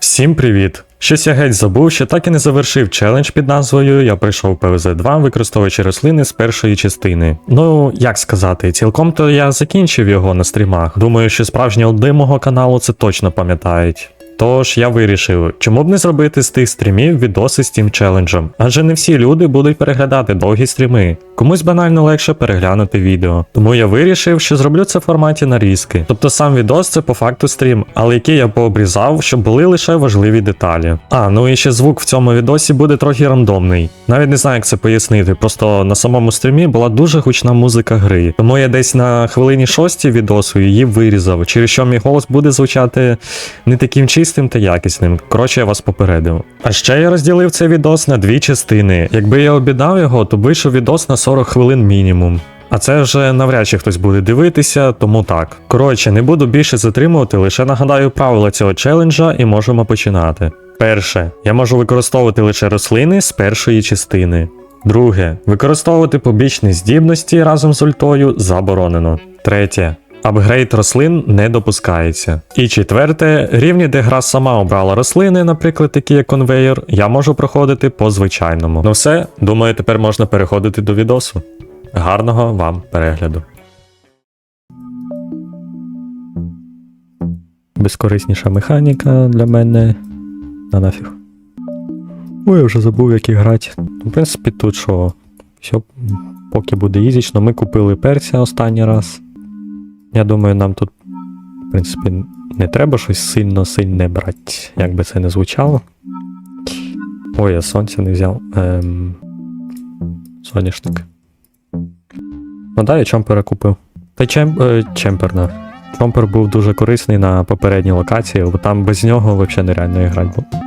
Всім привіт! Щось я геть забув, що так і не завершив челендж під назвою Я прийшов ПВЗ-2, використовуючи рослини з першої частини. Ну, як сказати, цілком то я закінчив його на стрімах. Думаю, що справжні олди мого каналу це точно пам'ятають. Тож я вирішив, чому б не зробити з тих стрімів відоси з тим челенджем, адже не всі люди будуть переглядати довгі стріми. Комусь банально легше переглянути відео. Тому я вирішив, що зроблю це в форматі нарізки. Тобто сам відос це по факту стрім, але який я пообрізав, щоб були лише важливі деталі. А, ну і ще звук в цьому відосі буде трохи рандомний. Навіть не знаю, як це пояснити. Просто на самому стрімі була дуже гучна музика гри. Тому я десь на хвилині шостій відосу її вирізав, через що мій голос буде звучати не таким чистим та якісним. Коротше, я вас попередив. А ще я розділив цей відос на дві частини. Якби я обідав його, то вийшов відос на 40 хвилин мінімум. А це вже навряд чи хтось буде дивитися, тому так. Коротше, не буду більше затримувати, лише нагадаю правила цього челенджа і можемо починати. Перше, я можу використовувати лише рослини з першої частини. Друге, використовувати побічні здібності разом з ультою заборонено. Третє. Апгрейд рослин не допускається. І четверте, рівні, де гра сама обрала рослини, наприклад, такі як конвейер, я можу проходити по звичайному. Ну все, думаю, тепер можна переходити до відосу. Гарного вам перегляду. Безкорисніша механіка для мене. На нафіг. Ой, я вже забув, як і грати. В принципі, тут що, все, поки буде ізічно, ми купили перця останній раз. Я думаю, нам тут, в принципі, не треба щось сильно сильне брати, як би це не звучало. Ой, я сонця не взяв. Ем... Соняшник. Ну да, я чомпера купив. Та чем... е, чемпер. Чомпер був дуже корисний на попередній локації, бо там без нього взагалі нереально грати було.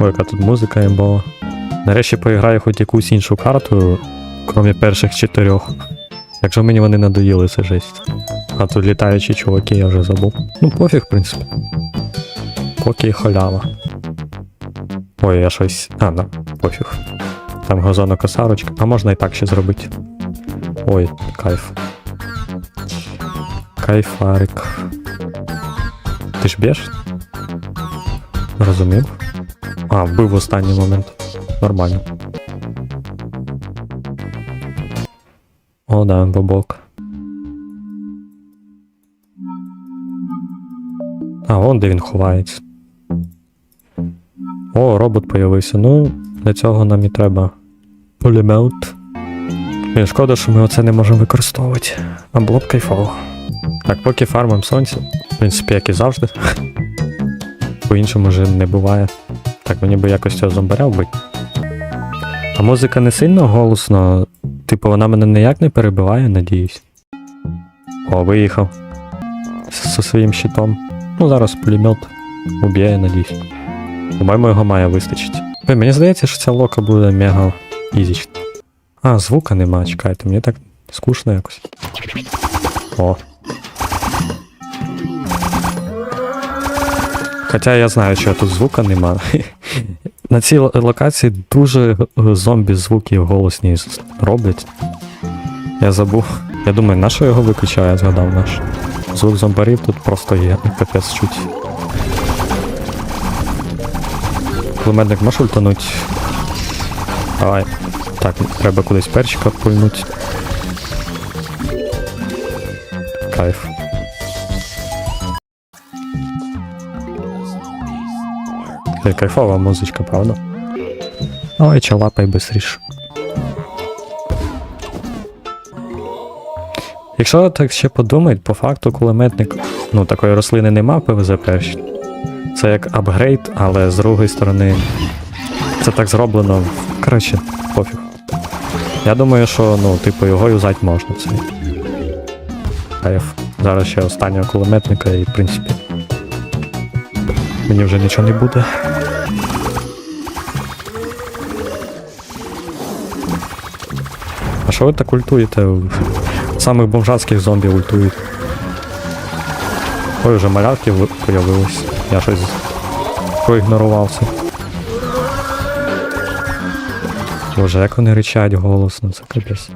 Ой, яка тут музика імбова. Нарешті поіграю хоч якусь іншу карту, крім перших чотирьох. Якщо мені вони надоїли, це жесть. А тут літаючі чуваки, я вже забув. Ну пофіг, в принципі. Поки халява. Ой, я щось. А, да, пофіг. Там газонокосарочка. А можна і так ще зробити. Ой, кайф. Кайфарик. Ти ж б'єш? Розумів. А, вбив в останній момент. Нормально. О, да, бобок. А, вон де він ховається. О, робот появився. Ну, для цього нам і треба пулемет. Блін, шкода, що ми оце не можемо використовувати. А було б кайфово. Так, поки фармим сонце. В принципі, як і завжди. По-іншому вже не буває. Так, мені би якось цього зомбаря вбити. А музика не сильно голосно. Типу, вона мене ніяк не перебиває, надіюсь. О, виїхав. Зі своїм щитом. Ну, зараз пулемет уб'є, надіюсь. По-моєму, його має вистачити. Мені здається, що ця лока буде мега ізічна. А, звука нема, чекайте, мені так скучно якось. О. Хоча я знаю, що тут звука нема. На цій локації дуже зомбі звуки голосні роблять. Я забув. Я думаю, на що його виключаю, я згадав наш. Звук зомбарів тут просто є. Капець чуть. Кулеметник можеш ультануть? Давай. Так, треба кудись перчика пульнуть. Кайф. Е, Кайфова музичка, правда? Ой, чалапай бистріш. Якщо так ще подумать, по факту кулеметник, ну такої рослини нема ПВЗ перші. Це як апгрейд, але з другої сторони. Це так зроблено. Коротше, пофіг. Я думаю, що ну, типу, його юзати можна це. Кайф. Зараз ще останнього кулеметника і в принципі. Мені вже нічого не буде. А що ви так ультуєте? Самих бомжатських зомбі ультують. Ой, вже малярки ви- появились. Я щось проігнорував це. Боже, як вони ричать голосно, це капець.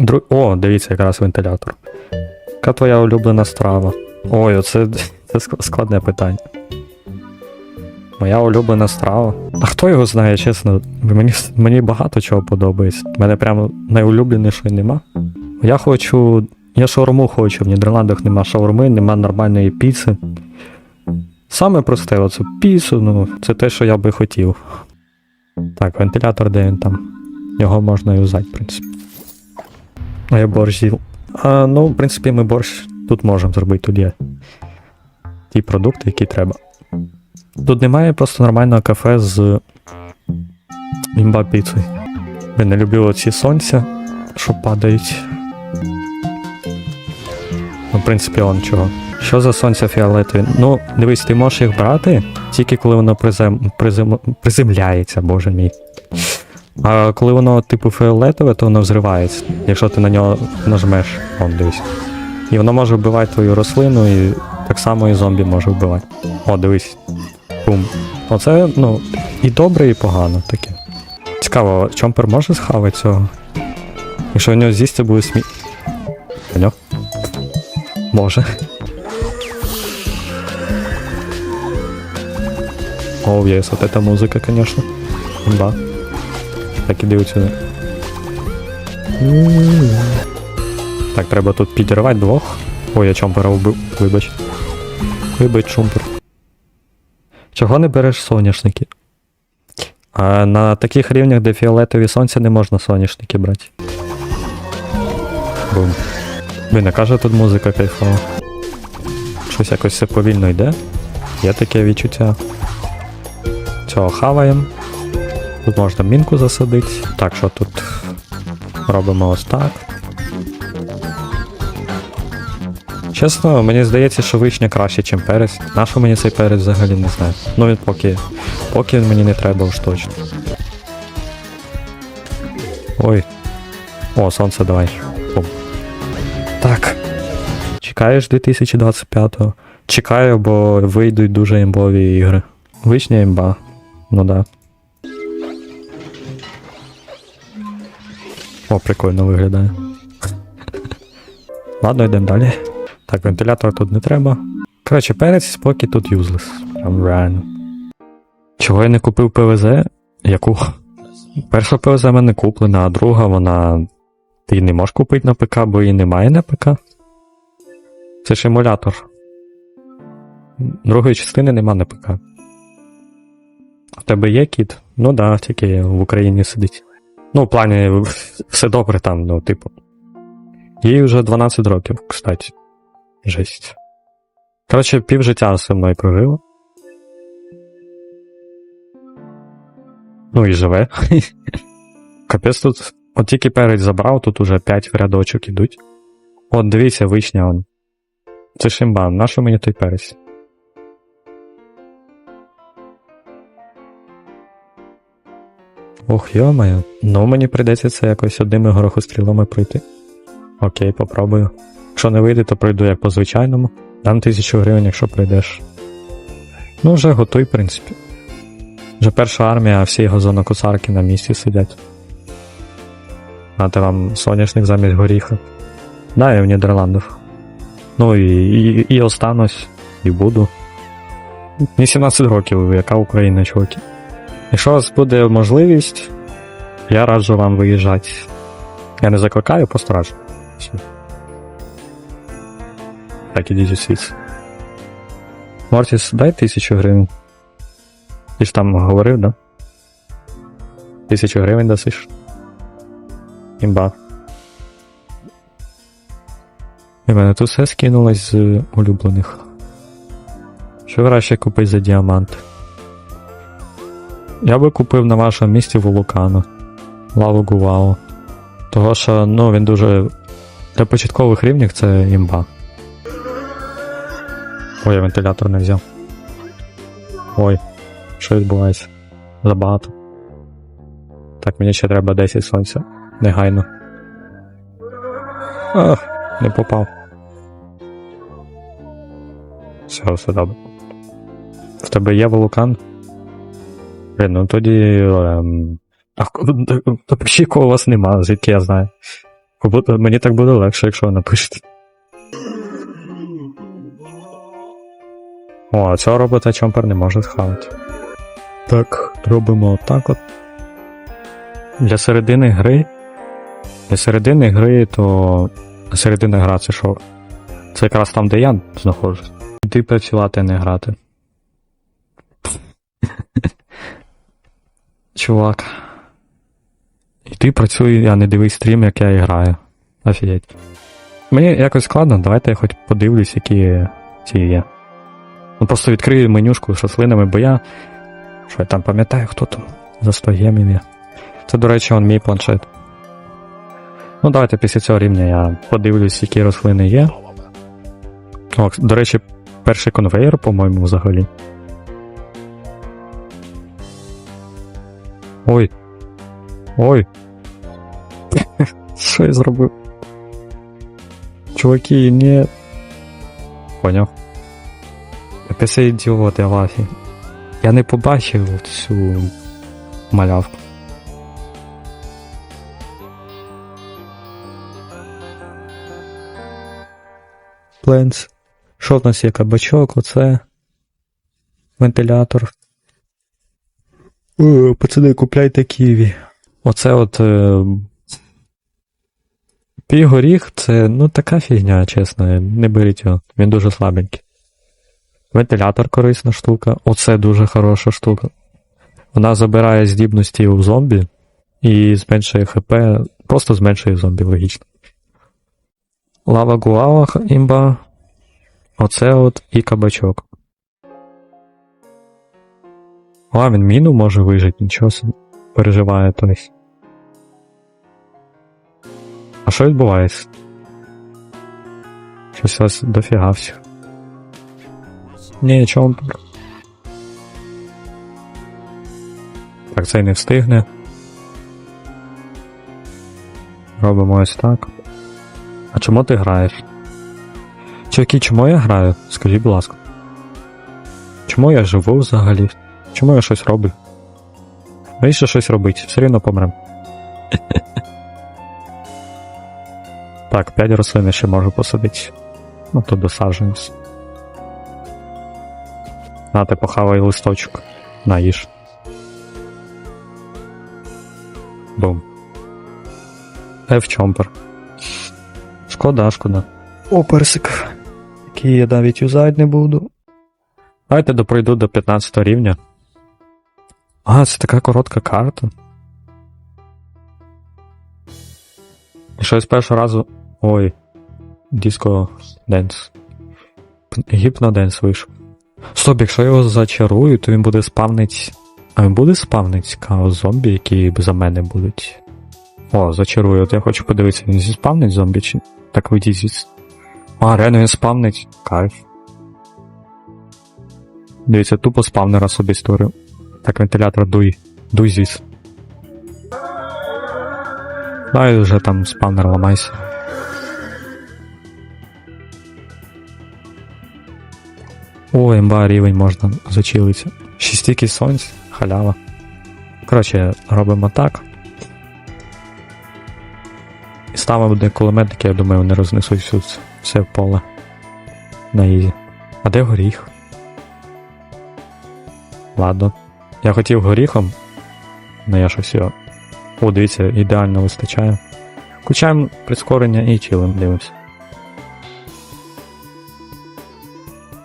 Дру... О, дивіться, якраз вентилятор. Яка твоя улюблена страва? Ой, оце це складне питання. Моя улюблена страва. А хто його знає, чесно? Мені, мені багато чого подобається. У мене прямо найулюбленішої нема. Я хочу. Я шаурму хочу. В Нідерландах нема шаурми, нема нормальної піци. Саме просте, оце піцу, ну, це те, що я би хотів. Так, вентилятор, де він там? Його можна і взяти, в принципі. А я борщ. А, ну, в принципі, ми борщ тут можемо зробити, тут є ті продукти, які треба. Тут немає просто нормального кафе з імба піцею. Я не люблю оці сонця, що падають. Ну, в принципі, он чого. Що за сонця фіолетові? Ну, дивись, ти можеш їх брати, тільки коли воно призем... Призем... приземляється, боже мій. А коли воно, типу, фіолетове, то воно взривається, якщо ти на нього нажмеш, он дивись. І воно може вбивати твою рослину, і так само і зомбі може вбивати. О, дивись. Бум. Оце, ну, і добре, і погано таке. Цікаво, чомпер може схавати цього? Якщо в нього з'їсти буде смі. Поняв? Може. О, єс, от эта музика, конечно. Имба. Так, іди сюди. Так, треба тут підірвати двох. Ой, я чомпера вбив. Вибач. Вибач, чомпер. Чого не береш соняшники? А на таких рівнях, де фіолетові сонця, не можна соняшники брати. Бум. Блін, а каже тут музика кайфова. Щось якось все повільно йде. Є таке відчуття. Цього хаваємо. Тут можна мінку засадити. Так, що тут робимо ось так. Чесно, мені здається, що вишня краще, ніж перець. Нащо мені цей перець взагалі не знаю. Ну він поки. Поки він мені не треба уж точно. Ой. О, сонце давай. Бум. Так. Чекаєш 2025-го? Чекаю, бо вийдуть дуже імбові ігри. Вишня імба. Ну да. О, прикольно виглядає. Ладно, йдемо далі. Так, вентилятор тут не треба. Коротше, перець поки тут юзлес. Прям реально. Чого я не купив ПВЗ? Яку? Перша ПВЗ в мене куплена, а друга вона. Ти не можеш купити на ПК, бо її немає на ПК. Це ж емулятор. Другої частини нема на ПК. В тебе є кіт? Ну да, тільки в Україні сидить. Ну, в плані, все добре там, ну, типу. Їй вже 12 років, кстати. Жесть. Коротше, пів життя зі мною прожила. Ну і живе. Капець тут. От тільки перець забрав, тут уже 5 в рядочок ідуть. От дивіться, вишня он. Це шимбан, нащо мені той перець? Ох, йомаю. Ну мені прийдеться це якось одними горохострілами пройти. Окей, попробую. Якщо не вийде, то пройду як по звичайному. Дам тисячу гривень, якщо прийдеш. Ну, вже готуй, в принципі. Вже перша армія, а всі газонокосарки на місці сидять. Нате вам соняшник замість горіха. Да, я в Нідерландах. Ну і, і, і останусь, і буду. Мені 17 років, яка Україна, чуваки. Якщо у вас буде можливість, я раджу вам виїжджати. Я не закликаю, просто раджу. Так, ідіть у світ. Мортіс, дай тисячу гривень. Ти ж там говорив, да? Тисячу гривень дасиш. Імба. І мене тут все скинулось з улюблених. Що краще купити за діамант? Я би купив на вашому місці вулкану. Лаву Гувао. Того що, ну, він дуже. Для початкових рівнів це імба. Ой, я вентилятор не взяв. Ой, що відбувається? Забагато. Так, мені ще треба 10 сонця. Негайно. Ах, не попав. Все, все добре. В тебе є вулкан? Е, ну тоді. Е, ем... А пиші, кого е, у вас нема, звідки я знаю. Мені так буде легше, якщо ви напишете. О, а цього робота чомпер не може схавати. Так, робимо отак от. Для середини гри. Для середини гри, то. середина гра це що? Це якраз там, де я знаходжусь. Іди працювати, а не грати. Чувак. Іди працюй, а не дивись стрім, як я граю. Офігеть. Мені якось складно, давайте я хоч подивлюсь, які ці є. Ну просто відкрию менюшку з рослинами, бо я. Що я там пам'ятаю, хто там за 100 гемів є. Це, до речі, он мій планшет. Ну, давайте після цього рівня я подивлюсь, які рослини є. О, до речі, перший конвейер, по-моєму, взагалі. Ой. Ой. Що я зробив? Чуваки, ні. Поняв. Якийсь ідіот, я лафі. Я не побачив цю малявку. Пленс. Що в нас є кабачок, оце. Вентилятор. О, пацани, купляйте ківі. Оце от. Е... Пігоріх це ну така фігня, чесно, не беріть його. Він дуже слабенький. Вентилятор корисна штука. Оце дуже хороша штука. Вона забирає здібності у зомбі і зменшує ХП, просто зменшує зомбі, логічно. Лава Гуава імба. Оце от і кабачок. А, він міну може вижити, нічого собі. Переживає тось. А що відбувається? Щось у вас дофіга всіх. Ні, чому. Так, цей не встигне. Робимо ось так. А чому ти граєш? Чуваки, чому я граю? Скажіть, будь ласка. Чому я живу взагалі? Чому я щось роблю? Навіщо щось робити? Все рівно помрем. так, 5 рослин ще можу посадити. Ну, то досаджуємось. На, ти похавай листочок. На, їж. Бум. F-чомпер. Шкода, шкода. О, персик. Який я навіть юзать не буду. Давайте допройду до 15 рівня. А, це така коротка карта. І що першого разу. Ой. Диско Денс. Гіпноденс вийшов. Стоп, якщо я його зачарую, то він буде спавнить. А він буде спавнить цікаво зомбі, які за мене будуть. О, зачарую, от я хочу подивитися, він зіспавнить зомбі чи. Так вийдіть звідси. А, реально він спавнить. Кайф. Дивіться, тупо спавнера собі створив. Так, вентилятор дуй. Дуй звідси. Дай вже там спавнер ламайся. О, імба рівень можна зачилитися. Шістіки сонць, халява. Коротше, робимо так. І ставимо де кулеметники, я думаю, вони рознесуть всю, все в поле. На ізі. А де горіх? Ладно. Я хотів горіхом, але я щось його. О, дивіться, ідеально вистачає. Включаємо прискорення і чилим, дивимося.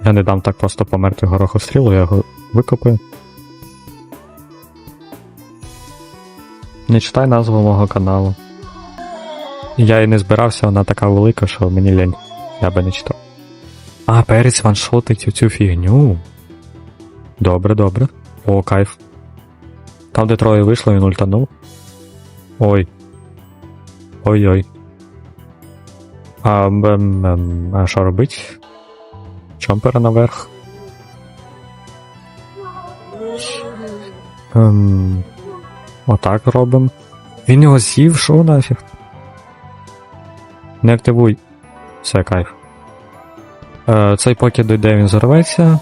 Я не дам так просто померти горохострілу, я його викопаю. Не читай назву мого каналу. Я і не збирався, вона така велика, що мені лень. Я би не читав. А, перець ваншотить цю фігню. Добре, добре. О, кайф. Там, де троє вийшло, він ультанув. Ой. Ой-ой. А, а що робить? Чомпера наверх. Ем, отак робимо. Він його з'їв, що нафіг? Не активуй. Все, кайф. Е, цей поки дойде, він зарветься.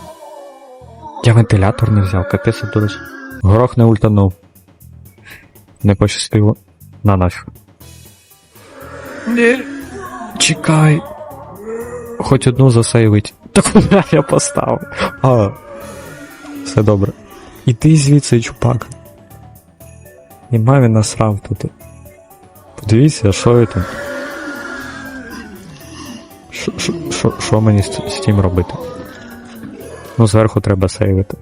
Я вентилятор не взяв, капець дуриш. Горох не ультанув. Не пощастило. На нафіг. Не. Чекай. хоч одну засейвить. Та куди я поставив? А, все добре. Іди звідси, чупак. І мамі насрав тут. Подивіться, що я тут. Що- мені з, з тим робити? Ну, зверху треба сейвити.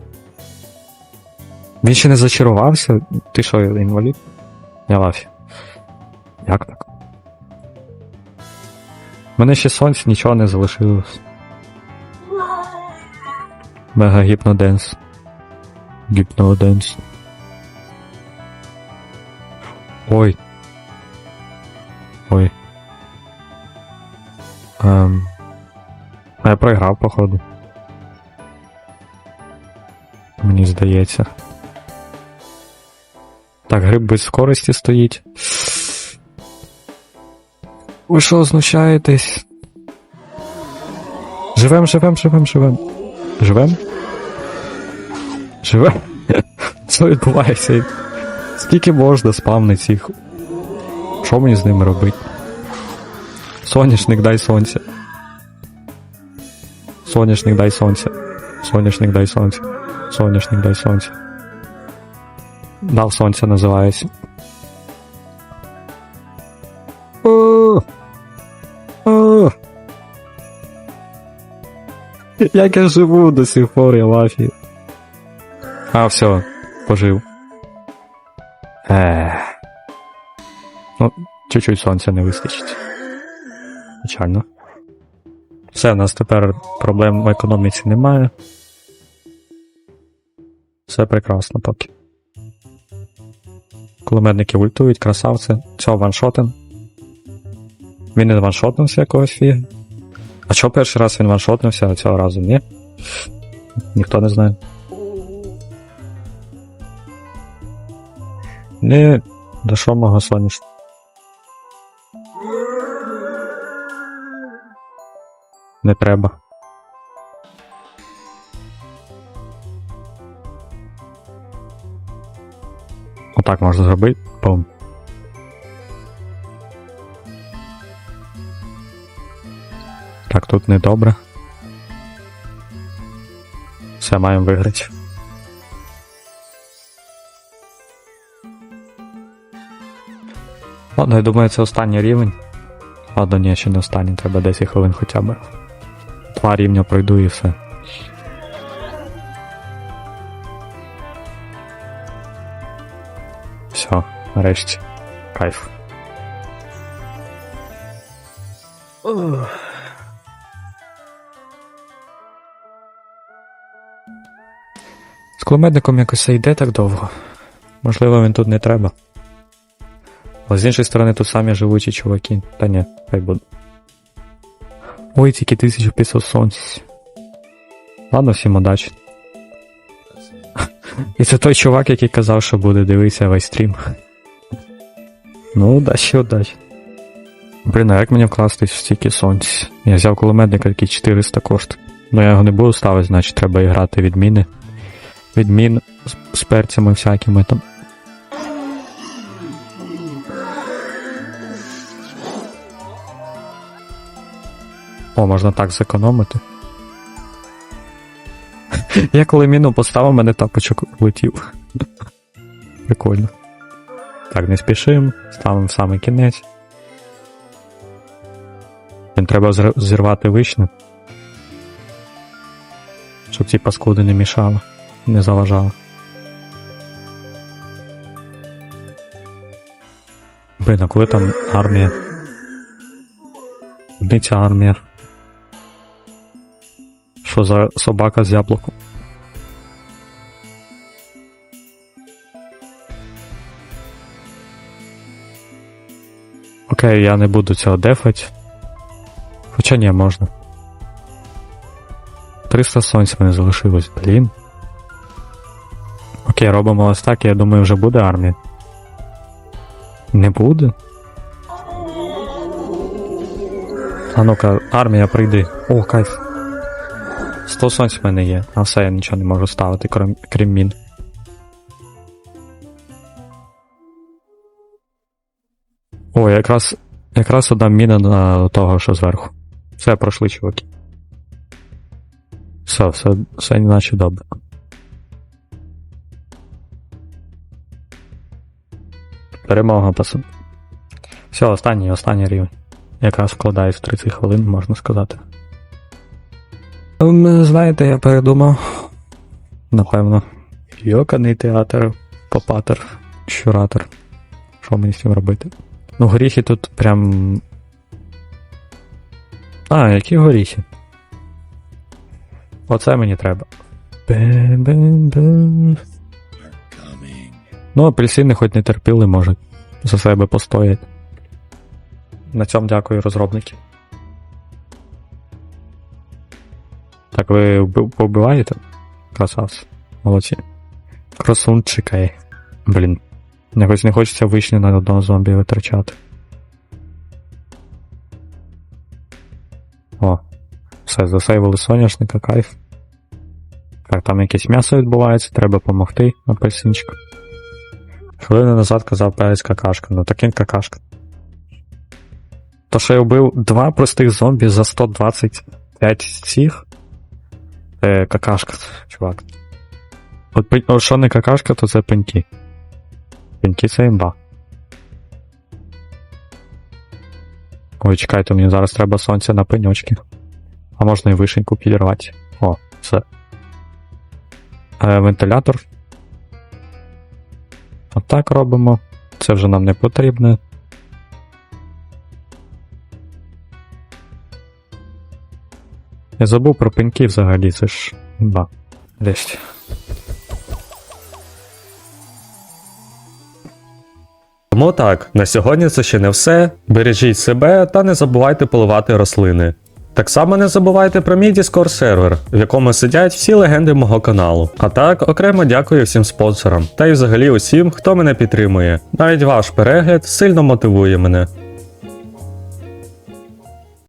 Він ще не зачарувався? Ти що, інвалід? Я лафі. Як так? У мене ще сонця нічого не залишилось. Мега гіпноденс. Гіпноденс. Ой. Ой. Ем. А я програв, походу. Мені здається. Так, гриб без скорості стоїть. Ви що, знущаєтесь? Живем, живем, живем, живем. Живем? Живем? Що відбувається? Скільки можна спавнити їх? Що мені з ними робити? Соняшник, дай сонця. Соняшник, дай сонця. Соняшник, дай сонця. Соняшник, дай сонця. Дав сонця називається. Як я живу до сих пор, я лафі. А, все, пожив. Ех. Ну, чуть-чуть сонця не вистачить. Печально. Все, у нас тепер проблем в економіці немає. Все прекрасно поки. Кулеметники ультують, красавці. Цього ваншотен. Він не ваншотнувся якогось фіги. А чого перший раз він ваншотнувся, а цього разу ні? Ніхто не знає. Ні, до що мого сонячного? Не треба. Отак можна зробити. Пум. Так, тут не добре. Все, маємо виграти. Ладно, я думаю, це останній рівень. Ладно, ні, ще не останній, треба 10 хвилин хоча б. Два рівня пройду і все. Нарешті. Кайф. З кулеметником якось йде так довго. Можливо, він тут не треба. Але з іншої сторони, тут самі живучі чуваки. Та ні, хай буде. Ой, тільки 1500 сонць. Ладно, всім удачі. І це той чувак, який казав, що буде дивитися весь стрім. Ну, удачі, удачі. Блін, а як мені вкласти стільки сонць? Я взяв кулеметника, який 400 коштує. Ну я його не буду ставити, значить треба і грати відміни. Відмін з, з перцями всякими там. О, можна так зекономити. Я коли міну поставив, мене тапочок влетів. Прикольно. Так, не спішимо, ставимо в самий кінець. Треба зірвати вишню. Щоб ці паскуди не мішали, не заважали. Блін, а коли там армія? Де армія? Що за собака з яблуком? Окей, я не буду цього дефать. Хоча ні, можна. 300 сонця мене залишилось, блін. Окей, робимо ось так, я думаю, вже буде армія. Не буде? А ну-ка, армія, прийди. О, кайф. 100 сонць в мене є, а все, я нічого не можу ставити, крім, крім мін. О, якраз, якраз одна міна на того, що зверху. Все, пройшли, чуваки. Все, все, все наче добре. Перемога пасу. Все, останній, останній рівень. Якраз вкладаюсь в 30 хвилин, можна сказати. Ем, Знаєте, я передумав. Напевно. Йоканий театр, попатер, щуратор. Що мені з цим робити? Ну, горіхи тут прям. А, які горіхи? Оце мені треба. Ну, апельсини хоч не терпіли, можуть за себе постоять. На цьому дякую, розробники. Так, ви побиваєте? Красавці. Молодці. Красунчики. Блін. Якось не хочеться вишні на одного зомбі витрачати. О, все, засейвили соняшника, кайф. Так, там якесь м'ясо відбувається, треба допомогти апельсинчику. Хвилину назад казав перець какашка, ну таким какашка. То, що я вбив два простих зомбі за 125 цих. Е, какашка, чувак. От що не какашка, то це пеньки. Пеньки це імба. Ой, чекайте, мені зараз треба сонця на пеньочки. А можна і вишеньку підірвати. О, все. Е, вентилятор. Отак робимо. Це вже нам не потрібно. Я забув про пеньки взагалі, це ж. Да. Десь. Тому так, на сьогодні це ще не все. Бережіть себе та не забувайте поливати рослини. Так само не забувайте про мій Discord сервер, в якому сидять всі легенди мого каналу. А так, окремо дякую всім спонсорам та й взагалі усім, хто мене підтримує. Навіть ваш перегляд сильно мотивує мене.